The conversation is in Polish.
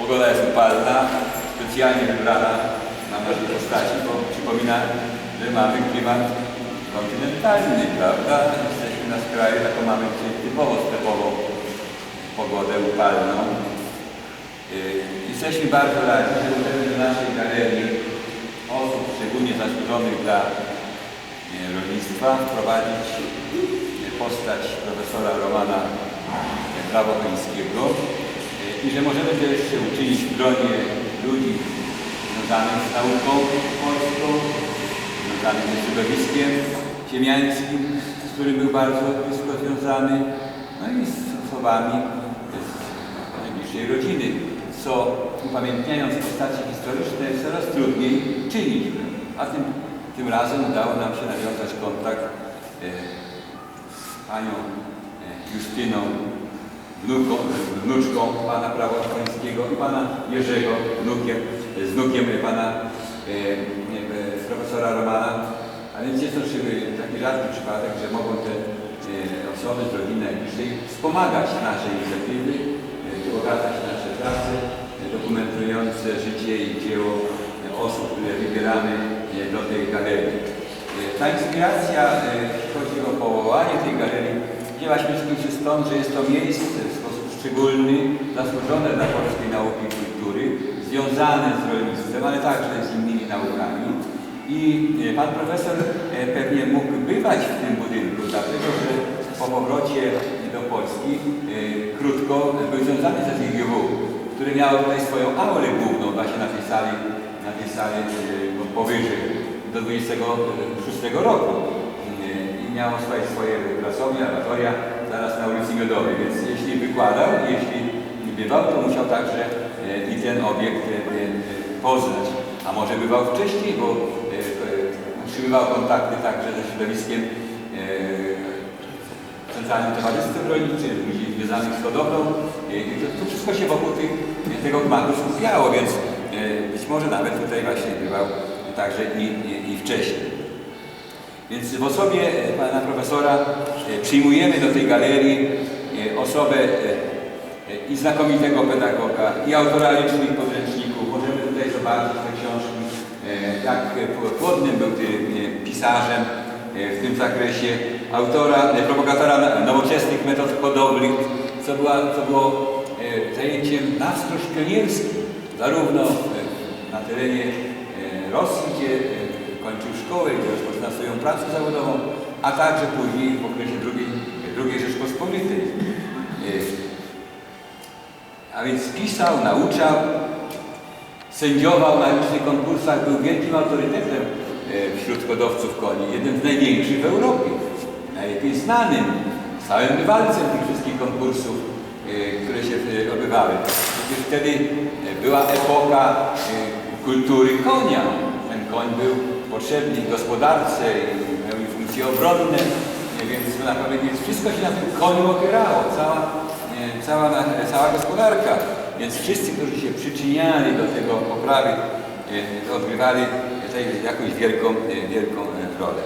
Pogoda jest upalna, specjalnie wybrana na naszej postaci, bo przypomina, że mamy klimat kontynentalny, prawda? Jesteśmy na skraju, taką mamy typowo stepową pogodę upalną. Yy, Jesteśmy bardzo radzi, że do naszej galerii osób szczególnie zasłużonych dla yy, rolnictwa wprowadzić yy, postać profesora Romana Prawokońskiego yy, i że możemy to jeszcze uczynić w gronie ludzi związanych z nauką polską, związanych ze środowiskiem ziemiańskim, z którym był bardzo blisko związany, no i z osobami z najbliższej rodziny, co upamiętniając postacie historyczne jest coraz trudniej czynić. A tym, tym razem udało nam się nawiązać kontakt e, z panią e, Justyną, wnuką, wnuczką pana Prawokońskiego i pana Jerzego, wnukiem, z wnukiem pana e, e, profesora Romana. A więc jest to taki rzadki przypadek, że mogą te e, osoby z rodziny najbliższej wspomagać nasze inicjatywy, bogacać nasze prace dokumentujące życie i dzieło osób, które wybieramy e, do tej galerii. Ta inspiracja, jeśli chodzi o powołanie tej galerii, przede wszystkim stąd, że jest to miejsce w sposób szczególny zasłużone dla polskiej nauki i kultury, związane z rolnictwem, ale także z innymi naukami. I e, pan profesor e, pewnie mógł bywać w tym budynku, dlatego że po powrocie do Polski e, krótko był związany ze ZGW, który miał tutaj swoją aulę główną właśnie na tej sali, na tej sali powyżej do 26 roku. I miał swoje, swoje pracownie, laboratoria zaraz na ulicy Miodowej, więc jeśli wykładał, jeśli bywał, to musiał także e, i ten obiekt e, e, poznać. A może bywał wcześniej, bo utrzymywał kontakty także ze środowiskiem Centralnym Towarzystwem Rolniczym, ludzi związanych z hodowlą. To, wszystko się wokół tych, tego gmachu skupiało, więc być może nawet tutaj właśnie bywał także i, i, i wcześniej. Więc w osobie e, pana profesora e, przyjmujemy do tej galerii e, osobę i znakomitego pedagoga, i autora licznych podręczników. Możemy tutaj zobaczyć te książki, jak płodnym był pisarzem w tym zakresie, autora, propagatora nowoczesnych metod hodowli, co, była, co było zajęciem nastrość pionierskim, zarówno na terenie Rosji, gdzie kończył szkołę, gdzie swoją pracę zawodową, a także później w okresie II, II Rzeczpospolitej. E, A więc pisał, nauczał, sędziował na licznych konkursach, był wielkim autorytetem e, wśród hodowców koni, jednym z największych w Europie, najlepiej znanym, stałym bywalcem tych wszystkich konkursów, e, które się odbywały. Przecież wtedy była epoka kultury konia. Ten koń był potrzebny w gospodarce i miał i funkcje obronne, więc naprawdę więc wszystko się na tym koniu opierało, cała, cała, cała gospodarka. Więc wszyscy, którzy się przyczyniali do tego poprawy, odgrywali tutaj jakąś wielką, wielką e, rolę.